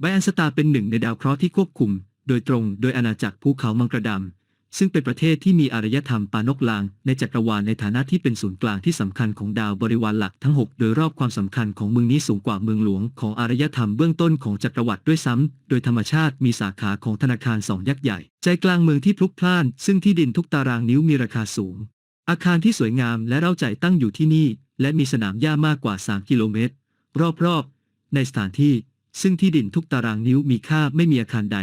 ไบแอนสตาเป็นหนึ่งในดาวเคราะห์ที่ควบคุม โดยตรงโดยอาณาจักรภูเขามังกรดำ ซึ่งเป็นประเทศที่มีอารยธรรมปานกลาง ในจักรวาลในฐานะที่เป็นศูนย์กลางที่สำคัญของดาวบริวารหลักทั้ง 6 โดยรอบความสำคัญของเมืองนี้สูงกว่าเมืองหลวงของอารยธรรมเบื้องต้นของจักรวรรดิด้วยซ้ำโดยธรรมชาติมีสาขาของธนาคารสองยักษ์ใหญ่ ใจกลางเมืองที่พลุกพล่าน ซึ่งที่ดินทุกตารางนิ้วมีราคาสูง อาคารที่สวยงามและเร้าใจตั้งอยู่ที่นี่ และมีสนามหญ้ามากกว่า 3 กิโลเมตร รอบๆในสถานที่ ซึ่งที่ดินทุกตารางนิ้วมีค่าไม่มีอาคารใด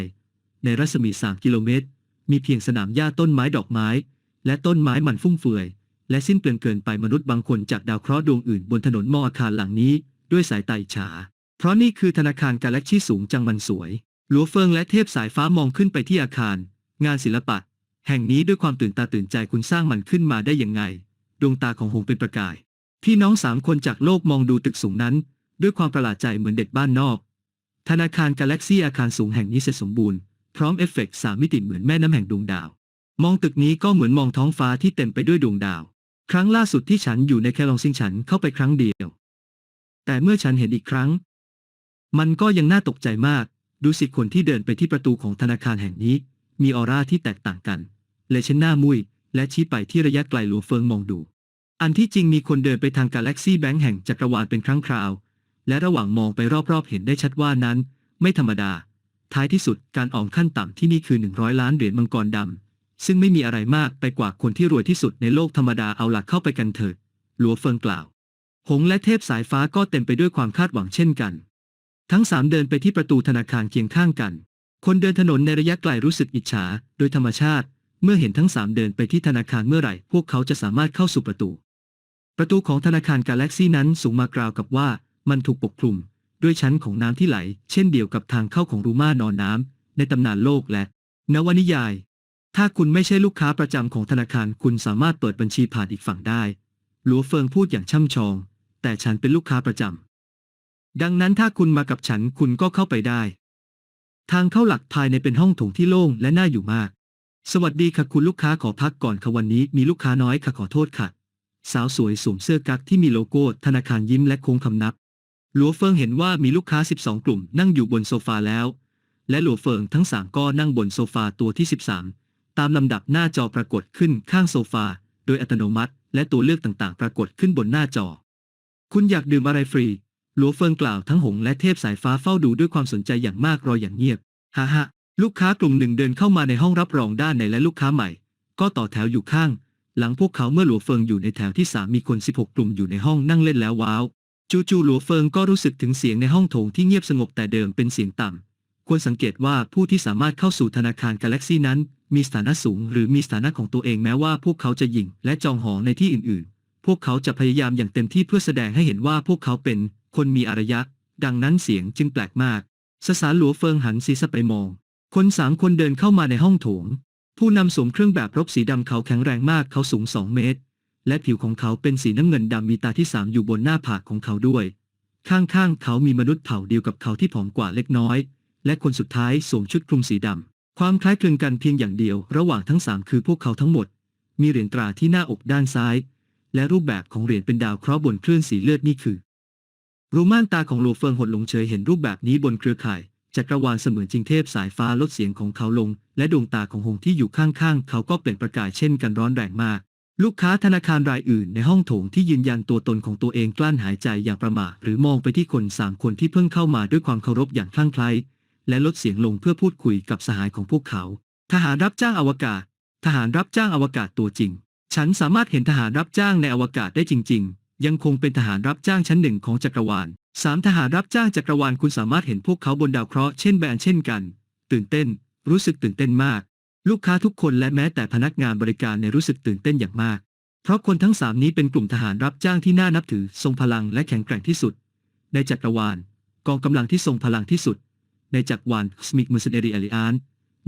ในรัศมี 3 กิโลเมตร มีเพียงสนามหญ้าต้นไม้ดอกไม้ และต้นไม้มันฟุ่มเฟือย และสิ้นเปลืองเกินไปมนุษย์บางคนจากดาวเคราะห์ดวงอื่นบนถนนมออาคารหลังนี้ ด้วยสายตาฉา เพราะนี่คือธนาคารกาแล็กซี่สูงจังมันสวยหลัวเฟิงและเทพสายฟ้ามองขึ้นไปที่อาคาร งานศิลปะ แห่งนี้ด้วยความตื่นตาตื่นใจคุณสร้างมันขึ้นมาได้ยังไง ดวงตาของหงเป็นประกาย พี่น้องสามคนจากโลกมองดูตึกสูงนั้น ด้วยความประหลาดใจเหมือนเด็กบ้านนอก ธนาคารกาแล็กซี่อาคารสูงแห่งนี้เสร็จสมบูรณ์ พร้อมเอฟเฟกต์สามมิติเหมือนแม่น้ำแห่งดวงดาว มองตึกนี้ก็เหมือนมองท้องฟ้าที่เต็มไปด้วยดวงดาว ครั้งล่าสุดที่ฉันอยู่ในแคลองซิงฉันเข้าไปครั้งเดียว แต่เมื่อฉันเห็นอีกครั้ง มันก็ยังน่าตกใจมาก ดูสิคนที่เดินไปที่ประตูของธนาคารแห่งนี้ มีออร่าที่แตกต่างกันเลยฉันหน้ามุยและชี้ไปที่ระยะไกลหลวงเฟิงมองดู อันที่จริงมีคนเดินไปทางกาแล็กซี่แบงค์แห่งจักรวาลเป็นครั้งคราว และระหว่างมองไปรอบๆ เห็นได้ชัดว่านั้น ไม่ธรรมดา ท้ายที่สุดการออมขั้นต่ำที่นี่คือ 100 ล้านเหรียญมังกรดำซึ่งไม่มีอะไรมากไปกว่าคนที่รวยที่สุดในโลกธรรมดาเอาหลักเข้าไปกันเถิดหลัวเฟิงกล่าว หงและเทพสายฟ้าก็เต็มไปด้วยความคาดหวังเช่นกัน ทั้งสามเดินไปที่ประตูธนาคารเคียงข้างกัน คนเดินถนนในระยะไกลรู้สึกอิจฉา โดยธรรมชาติ เมื่อเห็นทั้งสามเดินไปที่ธนาคารเมื่อไหร่ พวกเขาจะสามารถเข้าสู่ประตู ประตูของธนาคารกาแล็กซี่นั้นสูงมากราวกับว่า มันถูกปกคลุม ด้วยชั้นของน้ำที่ไหล เช่นเดียวกับทางเข้าของรูม่านอนน้ำในตำนานโลกและ นวนิยาย ถ้าคุณไม่ใช่ลูกค้าประจำของธนาคารคุณสามารถเปิดบัญชีผ่านอีกฝั่งได้ หลัวเฟิงพูดอย่างช่ำชอง แต่ฉันเป็นลูกค้าประจำดังนั้นถ้าคุณมากับฉันคุณก็เข้าไปได้ ทางเข้าหลักภายในเป็นห้องโถงที่โล่งและน่าอยู่มาก สวัสดีค่ะคุณลูกค้าขอพักก่อนค่ะวันนี้มีลูกค้าน้อยค่ะขอโทษค่ะสาวสวยสวมเสื้อกั๊กที่มีโลโก้ธนาคารยิ้มและโค้งคำนับ หลัวเฟิงเห็นว่ามีลูกค้า 12 กลุ่มนั่งอยู่บนโซฟาแล้ว และหลัวเฟิงทั้งสามก็นั่งบนโซฟาตัวที่ 13 ตามลำดับหน้าจอปรากฏขึ้นข้างโซฟา โดยอัตโนมัติ และตัวเลือกต่างๆ ปรากฏขึ้นบนหน้าจอ คุณอยากดื่มอะไรฟรี หลัวเฟิงกล่าวทั้งหงและเทพสายฟ้าเฝ้าดูด้วยความสนใจอย่างมากรออย่างเงียบฮ่าฮะลูกค้ากลุ่มหนึ่งเดินเข้ามาในห้องรับรองด้านในและลูกค้าใหม่ ก็ต่อแถวอยู่ข้าง หลังพวกเขาเมื่อหลัวเฟิงอยู่ในแถวที่สามมีคน 16 กลุ่มอยู่ในห้องนั่งเล่นแล้วว้าว จู่ๆหลัวเฟิงก็รู้สึกถึงเสียงในห้องโถงที่เงียบสงบแต่เดิมเป็นเสียงต่ำ ควรสังเกตว่าผู้ที่สามารถเข้าสู่ธนาคารกาแล็กซี่นั้น มีสถานะสูงหรือมีสถานะของตัวเองแม้ว่าพวกเขาจะยิงและจองหอในที่อื่นๆ พวกเขาจะพยายามอย่างเต็มที่เพื่อแสดงให้เห็นว่าพวกเขาเป็นคนมีอารยะ ดังนั้นเสียงจึงแปลกมากสสารหลัวเฟิงหันศีรษะไปมอง คนสามคนเดินเข้ามาในห้องโถง ผู้นำสวมเครื่องแบบรบสีดำเขาแข็งแรงมากเขาสูงสองเมตร และผิวของเขาเป็นสีน้ำเงินดำมีตาที่สามอยู่บนหน้าผากของเขาด้วย ข้างๆ เขามีมนุษย์เผ่าเดียวกับเขาที่ผอมกว่าเล็กน้อย และคนสุดท้ายสวมชุดคลุมสีดำ ความคล้ายคลึงกันเพียงอย่างเดียว ระหว่างทั้งสามคือพวกเขาทั้งหมด มีเหรียญตราที่หน้าอกด้านซ้าย และรูปแบบของเหรียญเป็นดาวเคราะห์บนคลื่นสีเลือดนี่คือ รูม่านตาของหลัวเฟิงหดลงเฉยเห็นรูปแบบนี้บนเครือข่ายจักรวาลเสมือนจริงเทพสายฟ้าลดเสียงของเขาลง และดวงตาของหงที่อยู่ข้างๆ เขาก็เปล่งประกายเช่นกันร้อนแรงมาก ลูกค้าธนาคารรายอื่นในห้องโถงที่ยืนยันตัวตนของตัวเองกลั้นหายใจอย่างประม่าหรือมองไปที่คนสามคนที่เพิ่งเข้ามาด้วยความเคารพอย่างคลั่งไคล้และลดเสียงลงเพื่อพูดคุยกับสหายของพวกเขา ทหารรับจ้างอวกาศ ทหารรับจ้างอวกาศตัวจริง ฉันสามารถเห็นทหารรับจ้างในอวกาศได้จริง ๆ ยังคงเป็นทหารรับจ้างชั้นหนึ่งของจักรวาลสามทหารรับจ้างจักรวาลคุณสามารถเห็นพวกเขาบนดาวเคราะห์เช่นแบรนเช่นกัน ตื่นเต้น รู้สึกตื่นเต้นมาก ลูกค้าทุกคนและแม้แต่พนักงานบริการในรู้สึกตื่นเต้นอย่างมาก เพราะคนทั้งสามนี้เป็นกลุ่มทหารรับจ้างที่น่านับถือทรงพลังและแข็งแกร่งที่สุด ในจักรวาล กองกำลังที่ทรงพลังที่สุด ในจักรวาลสมิกมูสเนรีอลิอาน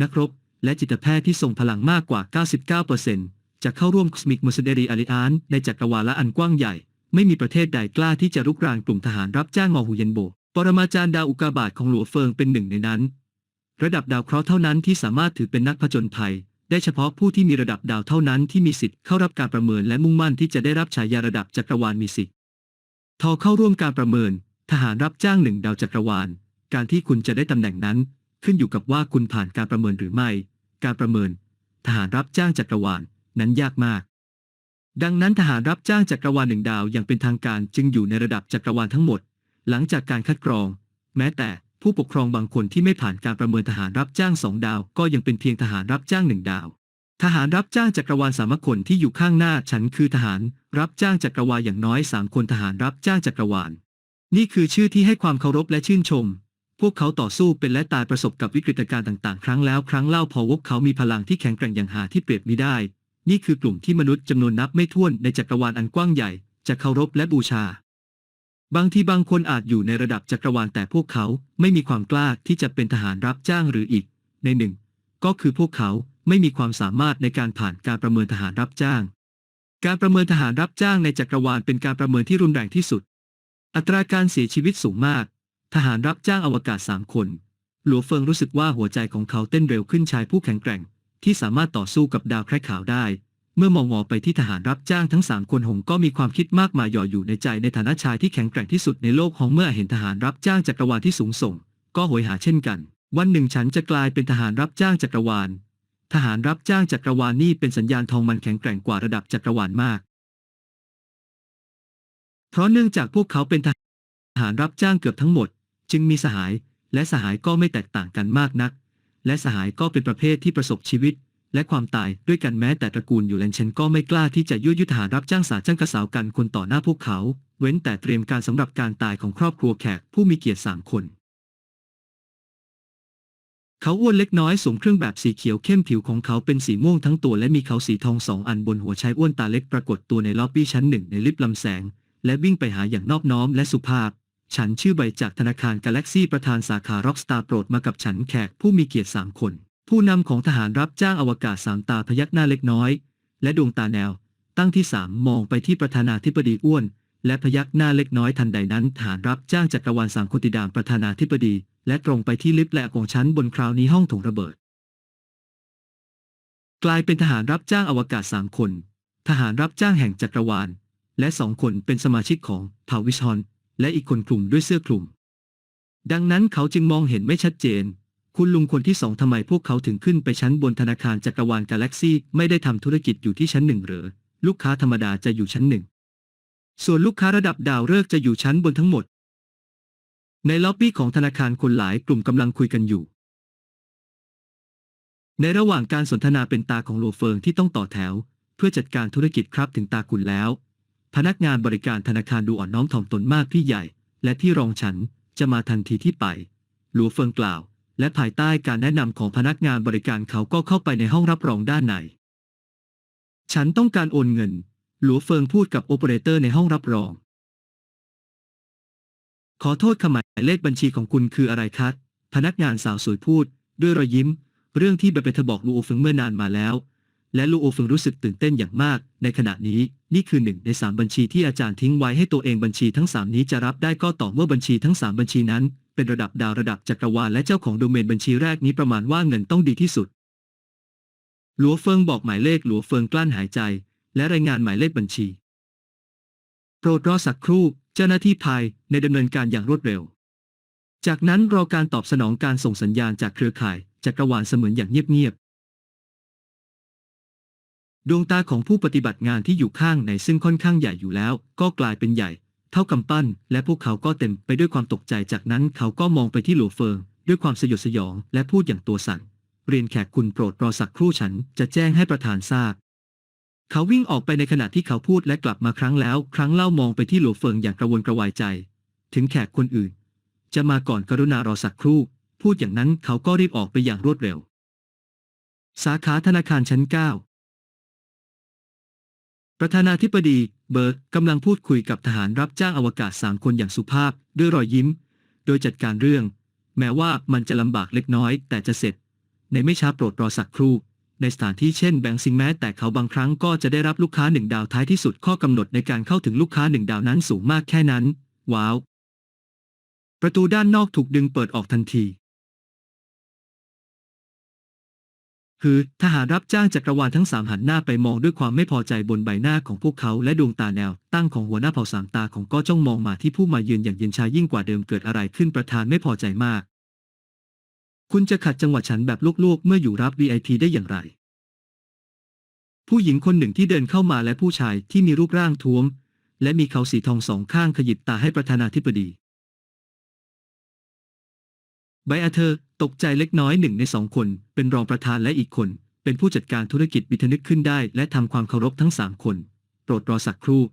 นักรบ และจิตแพทย์ที่ทรงพลังมากกว่า 99%จะเข้าร่วมสมิกมูสเนรีอลิอานในจักรวาลละอันกว้างใหญ่ ไม่มีประเทศใดกล้าที่จะรุกรานกลุ่มทหารรับจ้างงอหูเยนโบ ปรมาจารย์ดาวอุกาบาตของหลัวเฟิงเป็นหนึ่งในนั้น ระดับดาวเคราะห์เท่านั้นที่สามารถถือเป็นนักผจญภัย ได้เฉพาะผู้ที่มีระดับดาวเท่านั้นที่มีสิทธิ์เข้ารับการประเมินและมุ่งมั่นที่จะได้รับฉายาระดับจักรวาลมีสิทธิ์ทอเข้าร่วมการประเมิน ทหารรับจ้างหนึ่งดาวจักรวาล การที่คุณจะได้ตำแหน่งนั้น ขึ้นอยู่กับว่าคุณผ่านการประเมินหรือไม่ การประเมิน ทหารรับจ้างจักรวาลนั้นยากมากดังนั้นทหารรับจ้างจักรวาลหนึ่งดาวอย่างเป็นทางการจึงอยู่ในระดับจักรวาลทั้งหมด หลังจากการคัดกรอง แม้แต่ ผู้ปกครองบางคนที่ไม่ผ่านการประเมินทหารรับจ้างสองดาว ก็ยังเป็นเพียงทหารรับจ้างหนึ่งดาว ทหารรับจ้างจักรวาลสามคนที่อยู่ข้างหน้าฉันคือทหาร รับจ้างจักรวาลอย่างน้อยสามคนทหารรับจ้างจักรวาล นี่คือชื่อที่ให้ความเคารพและชื่นชม พวกเขาต่อสู้เป็นและตายประสบกับวิกฤตการณ์ต่างๆ ครั้งแล้วครั้งเล่าพอพวกเขามีพลังที่แข็งแกร่งอย่างหาที่เปรียบไมิได้ นี่คือกลุ่มที่มนุษย์จำนวนนับไม่ถ้วนในจักรวาลอันกว้างใหญ่จะเคารพและบูชา บางทีบางคนอาจอยู่ในระดับจักรวาลแต่พวกเขาไม่มีความกล้าที่จะเป็นทหารรับจ้างหรืออีก ในหนึ่ง ก็คือพวกเขาไม่มีความสามารถในการผ่านการประเมินทหารรับจ้าง การประเมินทหารรับจ้างในจักรวาลเป็นการประเมินที่รุนแรงที่สุด อัตราการเสียชีวิตสูงมาก ทหารรับจ้างอวกาศสามคน หลัวเฟิงรู้สึกว่าหัวใจของเขาเต้นเร็วขึ้นชายผู้แข็งแกร่ง ที่สามารถต่อสู้กับดาวแคระขาวได้ เมื่อมองมองไปที่ทหารรับจ้างทั้งสามคนหงก็มีความคิดมากมายหย่ออยู่ในใจในฐานะชายที่แข็งแกร่งที่สุดในโลกหงเมื่อเห็นทหารรับจ้างจักรวาลที่สูงส่ง ก็โหยหาเช่นกัน วันหนึ่งฉันจะกลายเป็นทหารรับจ้างจักรวาล ทหารรับจ้างจักรวาลนี่เป็นสัญญาณทองมันแข็งแกร่งกว่าระดับจักรวาลมาก เพราะเนื่องจากพวกเขาเป็นทหารรับจ้างเกือบทั้งหมด จึงมีสหาย และสหายก็ไม่แตกต่างกันมากนัก และสหายก็เป็นประเภทที่ประสบชีวิต และความตายด้วยกันแม้แต่ตระกูลอยู่แลนเชนก็ไม่กล้าที่จะยั่วยุทหารรับจ้างสาจ้างกระสาวกันคนต่อหน้าพวกเขา เว้นแต่เตรียมการสำหรับการตายของครอบครัวแขกผู้มีเกียรติสามคน เขาอ้วนเล็กน้อยสวมเครื่องแบบสีเขียวเข้มผิวของเขาเป็นสีม่วงทั้งตัวและมีเขาสีทองสองอันบนหัวชายอ้วนตาเล็กปรากฏตัวในล็อบบี้ชั้นหนึ่งในลิฟต์ลำแสง และวิ่งไปหาอย่างนอบน้อมและสุภาพฉันชื่อใบจากธนาคารกาแล็กซี่ประธานสาขาร็อกสตาร์โปรดมากับฉันแขกผู้มีเกียรติสามคน ผู้นำของทหารรับจ้างอวกาศสามตาพยักหน้าเล็กน้อย และดวงตาแนว ตั้งที่สามมองไปที่ประธานาธิบดีอ้วน และพยักหน้าเล็กน้อยทันใดนั้นทหารรับจ้างจักรวาลสามคนติดามประธานาธิบดี และตรงไปที่ลิฟต์และของชั้นบนคราวนี้ห้องถงระเบิด กลายเป็นทหารรับจ้างอวกาศสามคน ทหารรับจ้างแห่งจักรวาล และสองคนเป็นสมาชิกของเผ่าวิชอนและอีกคนคลุมด้วยเสื้อคลุม ดังนั้นเขาจึงมองเห็นไม่ชัดเจน คุณลุงคนที่สองทำไมพวกเขาถึงขึ้นไปชั้นบนธนาคารจักรวาลกาแล็กซี่ไม่ได้ทำธุรกิจอยู่ที่ชั้นหนึ่งหรือ ลูกค้าธรรมดาจะอยู่ชั้นหนึ่ง ส่วนลูกค้าระดับดาวฤกษ์จะอยู่ชั้นบนทั้งหมด ในล็อบบี้ของธนาคารคนหลายกลุ่มกำลังคุยกันอยู่ ในระหว่างการสนทนาเป็นตาของโลเฟิงที่ต้องต่อแถว เพื่อจัดการธุรกิจครับถึงตาคุณแล้ว พนักงานบริการธนาคารดูอ่อนน้อมถ่อมตนมากพี่ใหญ่ และที่รองฉันจะมาทันทีที่ไปหลัวเฟิงกล่าว และภายใต้การแนะนำของพนักงานบริการเขาก็เข้าไปในห้องรับรองด้านใน ฉันต้องการโอนเงิน หลัวเฟิงพูดกับโอเปอเรเตอร์ในห้องรับรอง ขอโทษค่ะหมายเลขบัญชีของคุณคืออะไรครับพนักงานสาวสวยพูด ด้วยรอยยิ้ม เรื่องที่เบเบเธอบอกลูโอเฟิงเมื่อนานมาแล้ว และลูโอเฟิงรู้สึกตื่นเต้นอย่างมาก ในขณะนี้นี่คือหนึ่งในสามบัญชีที่อาจารย์ทิ้งไว้ให้ตัวเองบัญชีทั้งสามนี้จะรับได้ก็ต่อเมื่อบัญชีทั้งสามบัญชีนั้น เป็นระดับดาวระดับจักรวาลและเจ้าของโดเมนบัญชีแรกนี้ประมาณว่าเงินต้องดีที่สุด หลัวเฟิงบอกหมายเลขหลัวเฟิงกลั้นหายใจ และรายงานหมายเลขบัญชี โปรดรอสักครู่ เจ้าหน้าที่ภายในดำเนินการอย่างรวดเร็ว จากนั้นรอการตอบสนองการส่งสัญญาณจากเครือข่ายจักรวาลเสมือนอย่างเงียบๆดวงตาของผู้ปฏิบัติงานที่อยู่ข้างในซึ่งค่อนข้างใหญ่อยู่แล้ว ก็กลายเป็นใหญ่ เท่ากำปั้น และพวกเขาก็เต็มไปด้วยความตกใจจากนั้นเขาก็มองไปที่หลัวเฟิง ด้วยความสยดสยอง และพูดอย่างตัวสั่น เรียนแขกคุณโปรดรอสักครู่ฉันจะแจ้งให้ประธานทราบ เขาวิ่งออกไปในขณะที่เขาพูดและกลับมาครั้งแล้ว ครั้งเล่ามองไปที่หลัวเฟิงอย่างกระวนกระวายใจ ถึงแขกคนอื่น จะมาก่อนกรุณารอสักครู่ พูดอย่างนั้นเขาก็รีบออกไปอย่างรวดเร็ว สาขาธนาคารชั้น9 ประธานาธิบดีเบิร์กกำลังพูดคุยกับทหารรับจ้างอวกาศสามคนอย่างสุภาพด้วยรอยยิ้ม โดยจัดการเรื่อง แม้ว่ามันจะลำบากเล็กน้อยแต่จะเสร็จ ในไม่ช้าโปรดรอสักครู่ ในสถานที่เช่นแบงก์ซิงแม้แต่เขาบางครั้งก็จะได้รับลูกค้าหนึ่งดาวท้ายที่สุดข้อกำหนดในการเข้าถึงลูกค้าหนึ่งดาวนั้นสูงมากแค่นั้น ว้าว ประตูด้านนอกถูกดึงเปิดออกทันที คือ ทหารรับจ้างจักรวาลทั้งสามหันหน้าไปมองด้วยความไม่พอใจบนใบหน้าของพวกเขาและดวงตาแนว ตั้งของหัวหน้าเผ่าสามตาของก็จ้องมองมาที่ผู้มาเยือนอย่างเย็นชายิ่งกว่าเดิมเกิดอะไรขึ้นประธานไม่พอใจมาก คุณจะขัดจังหวะฉันแบบลวกๆ เมื่ออยู่รับ VIP ได้อย่างไร ผู้หญิงคนหนึ่งที่เดินเข้ามาและผู้ชายที่มีรูปร่างท้วม และมีเขาสีทองสองข้างขยิบตาให้ประธานาธิบดี ไบอาเธอร์ตกใจเล็กน้อยหนึ่งในสองคน เป็นรองประธานและอีกคน เป็นผู้จัดการธุรกิจบิทนึกขึ้นได้ และทำความเคารพทั้งสามคน โปรดรอสักครู่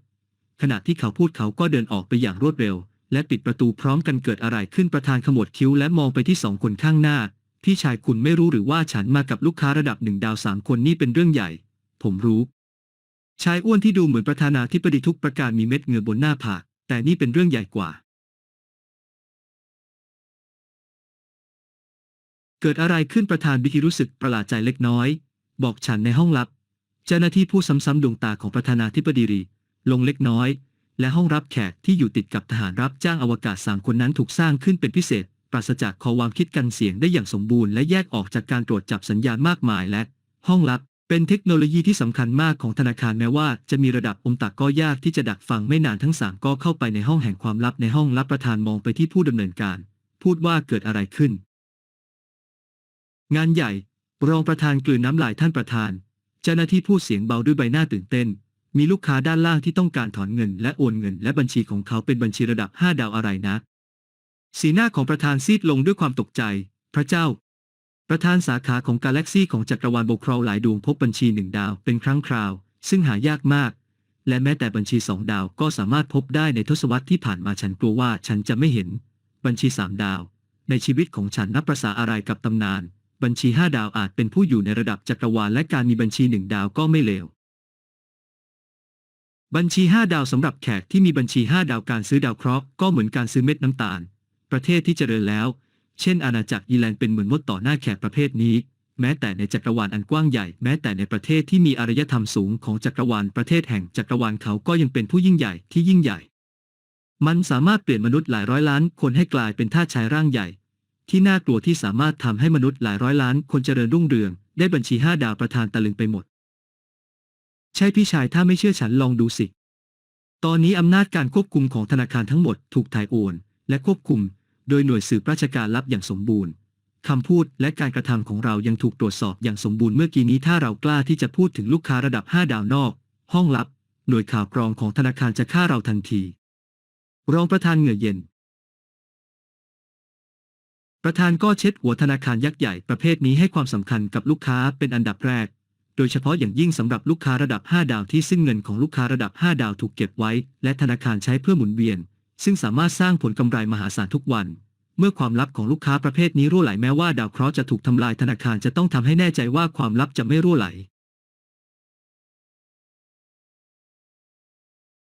ขณะที่เขาพูดเขาก็เดินออกไปอย่างรวดเร็ว และปิดประตูพร้อมกันเกิดอะไรขึ้นประธานขมวดคิ้วและมองไปที่สองคนข้างหน้า พี่ชายคุณไม่รู้หรือว่าฉันมากับลูกค้าระดับหนึ่งดาวสามคนนี่เป็นเรื่องใหญ่ ผมรู้ ชายอ้วนที่ดูเหมือนประธานาธิบดีทุกประการมีเม็ดเงือบนหน้าผากแต่นี่เป็นเรื่องใหญ่กว่า เกิดอะไรขึ้นประธานบิธีรู้สึกประหลาดใจเล็กน้อย บอกฉันในห้องลับ เจ้าหน้าที่พูดซ้ำๆดวงตาของประธานาธิบดีรีลงเล็กน้อย และห้องรับแขกที่อยู่ติดกับทหารรับจ้างอวกาศสามคนนั้นถูกสร้างขึ้นเป็นพิเศษ ปราศจากคอความคิดกันเสียงได้อย่างสมบูรณ์และแยกออกจากการตรวจจับสัญญาณมากมายและ ห้องลับเป็นเทคโนโลยีที่สำคัญมากของธนาคารแม้ว่าจะมีระดับอมตะก็ยากที่จะดักฟังไม่นานทั้งสามก็เข้าไปในห้องแห่งความลับในห้องลับประธานมองไปที่ผู้ดำเนินการ พูดว่าเกิดอะไรขึ้น งานใหญ่ รองประธานกลืนน้ำลายท่านประธาน เจ้าหน้าที่พูดเสียงเบาด้วยใบหน้าตื่นเต้น มีลูกค้าด้านล่างที่ต้องการถอนเงินและโอนเงิน และบัญชีของเขาเป็นบัญชีระดับ5ดาวอะไรนะ สีหน้าของประธานซีดลงด้วยความตกใจ พระเจ้า ประธานสาขาของกาแล็กซีของจักรวาลโบคราวหลายดวงพบบัญชีหนึ่งดาวเป็นครั้งคราว ซึ่งหายากมาก และแม้แต่บัญชีสองดาวก็สามารถพบได้ในทศวรรษที่ผ่านมาฉันกลัวว่าฉันจะไม่เห็น บัญชีสามดาวในชีวิตของฉันนับประษาอะไรกับตำนาน บัญชีห้าดาวอาจเป็นผู้อยู่ในระดับจักรวาลและการมีบัญชีหนึ่งดาวก็ไม่เลว บัญชี 5 ดาวสำหรับแขกที่มีบัญชี 5 ดาวการซื้อดาวเคราะห์ก็เหมือนการซื้อเม็ดน้ำตาล ประเทศที่เจริญแล้ว เช่น อาณาจักรอีแลนเป็นเหมือนมดต่อหน้าแขกประเภทนี้ แม้แต่ในจักรวาลอันกว้างใหญ่ แม้แต่ในประเทศที่มีอารยธรรมสูงของจักรวาลประเทศแห่งจักรวาลเขาก็ยังเป็นผู้ยิ่งใหญ่ที่ยิ่งใหญ่มันสามารถเปลี่ยนมนุษย์หลายร้อยล้านคนให้กลายเป็นทาสชายร่างใหญ่ ที่น่ากลัวที่สามารถทำให้มนุษย์หลายร้อยล้านคนเจริญรุ่งเรือง ได้บัญชี5ดาวประธานตะลึงไปหมด ใช่พี่ชายถ้าไม่เชื่อฉันลองดูสิ ตอนนี้อำนาจการควบคุมของธนาคารทั้งหมดถูกถ่ายโอน และควบคุม โดยหน่วยสืบราชการลับอย่างสมบูรณ์คำพูดและการกระทำของเรายังถูกตรวจสอบอย่างสมบูรณ์เมื่อกี้นี้ถ้าเรากล้าที่จะพูดถึงลูกค้าระดับ 5 ดาวนอก ห้องลับ หน่วยข่าวกรองของธนาคารจะฆ่าเราทันที รองประธานเหงื่อเย็น ประธานก็เช็ดหัวธนาคารยักษ์ใหญ่ประเภทนี้ให้ความสำคัญกับลูกค้าเป็นอันดับแรก โดยเฉพาะอย่างยิ่งสำหรับลูกค้าระดับ 5 ดาวที่ซึ่งเงินของลูกค้าระดับ 5 ดาวถูกเก็บไว้ และธนาคารใช้เพื่อหมุนเวียน ซึ่งสามารถสร้างผลกำไรมหาศาลทุกวัน เมื่อความลับของลูกค้าประเภทนี้รั่วไหลแม้ว่าดาวเคราะห์จะถูกทำลายธนาคารจะต้องทำให้แน่ใจว่าความลับจะไม่รั่วไหล